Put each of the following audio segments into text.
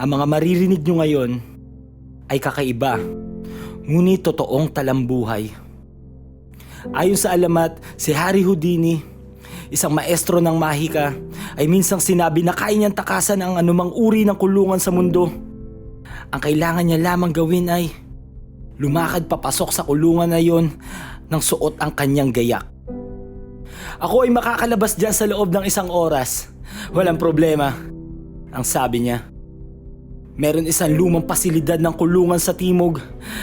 Ang mga maririnig nyo ngayon ay kakaiba, ngunit totoong talambuhay. Ayon sa alamat, si Harry Houdini, isang maestro ng mahika, ay minsang sinabi na kaya niyang takasan ang anumang uri ng kulungan sa mundo. Ang kailangan niya lamang gawin ay lumakad papasok sa kulungan na yon nang suot ang kanyang gayak. Ako ay makakalabas dyan sa loob ng isang oras. Walang problema. Ang sabi niya. Meron isang lumang pasilidad ng kulungan sa timog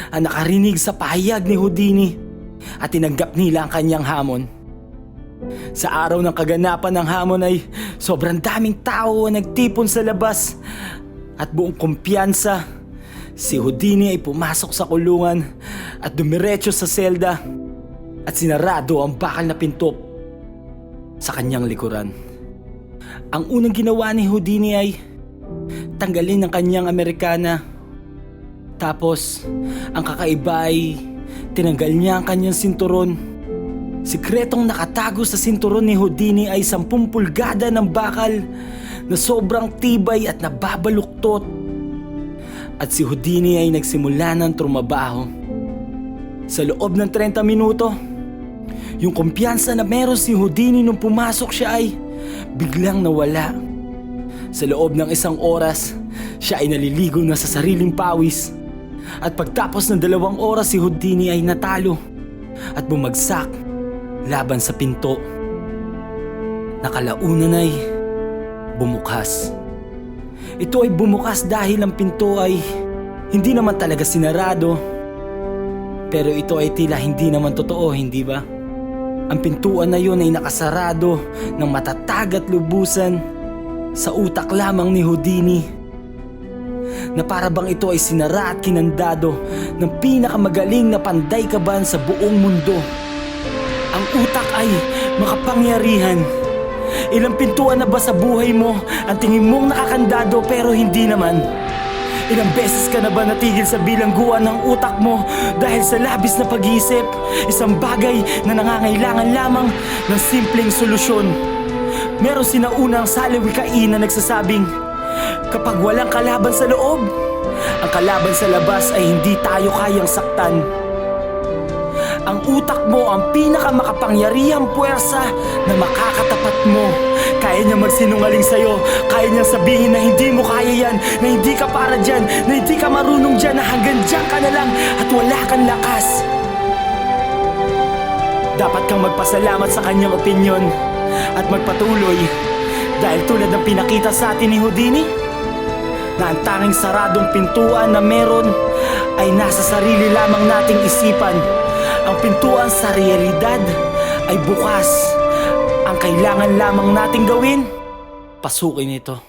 ang nakarinig sa pahayag ni Houdini at tinanggap nila ang kanyang hamon. Sa araw ng kaganapan ng hamon ay sobrang daming tao ang nagtipon sa labas at buong kumpiyansa si Houdini ay pumasok sa kulungan at dumiretso sa selda at sinarado ang bakal na pinto sa kanyang likuran. Ang unang ginawa ni Houdini ay tanggalin ang kanyang Amerikana. Tapos, ang kakaiba ay tinanggal niya ang kanyang sinturon. Sikretong nakatago sa sinturon ni Houdini ay 10 pulgada ng bakal na sobrang tibay at nababaluktot. At si Houdini ay nagsimula ng trumabaho. Sa loob ng 30 minuto, yung kumpiyansa na meron si Houdini nung pumasok siya ay biglang nawala. Sa loob ng isang oras, siya ay naliligo na sa sariling pawis. At pagtapos ng dalawang oras si Houdini ay natalo at bumagsak laban sa pinto. Nakalaunan ay bumukas. Ito ay bumukas dahil ang pinto ay hindi naman talaga sinarado. Pero ito ay tila hindi naman totoo, hindi ba? Ang pintuan na yun ay nakasarado ng matatag at lubusan sa utak lamang ni Houdini na para bang ito ay sinara at kinandado ng pinakamagaling na panday kaban sa buong mundo. Ang utak ay makapangyarihan. Ilang pintuan na ba sa buhay mo ang tingin mong nakakandado pero hindi naman? Ilang beses ka na ba natigil sa bilangguan ng utak mo dahil sa labis na pag-iisip? Isang bagay na nangangailangan lamang ng simpleng solusyon. Meron sinaunang salawikain na nagsasabing, kapag walang kalaban sa loob, ang kalaban sa labas ay hindi tayo kayang saktan. Ang utak mo ang pinakamakapangyarihang puwersa na makakatapat mo. Kaya niya magsinungaling sa'yo, kaya niya sabihin na hindi mo kaya yan, na hindi ka para dyan, na hindi ka marunong dyan, na hanggang dyan ka na lang at wala kang lakas. Dapat kang magpasalamat sa kanyang opinyon at magpatuloy dahil tulad ng pinakita sa atin ni Houdini, na ang tanging saradong pintuan na meron ay nasa sarili lamang nating isipan. Ang pintuan sa realidad ay bukas. Ang kailangan lamang nating gawin, pasukin ito.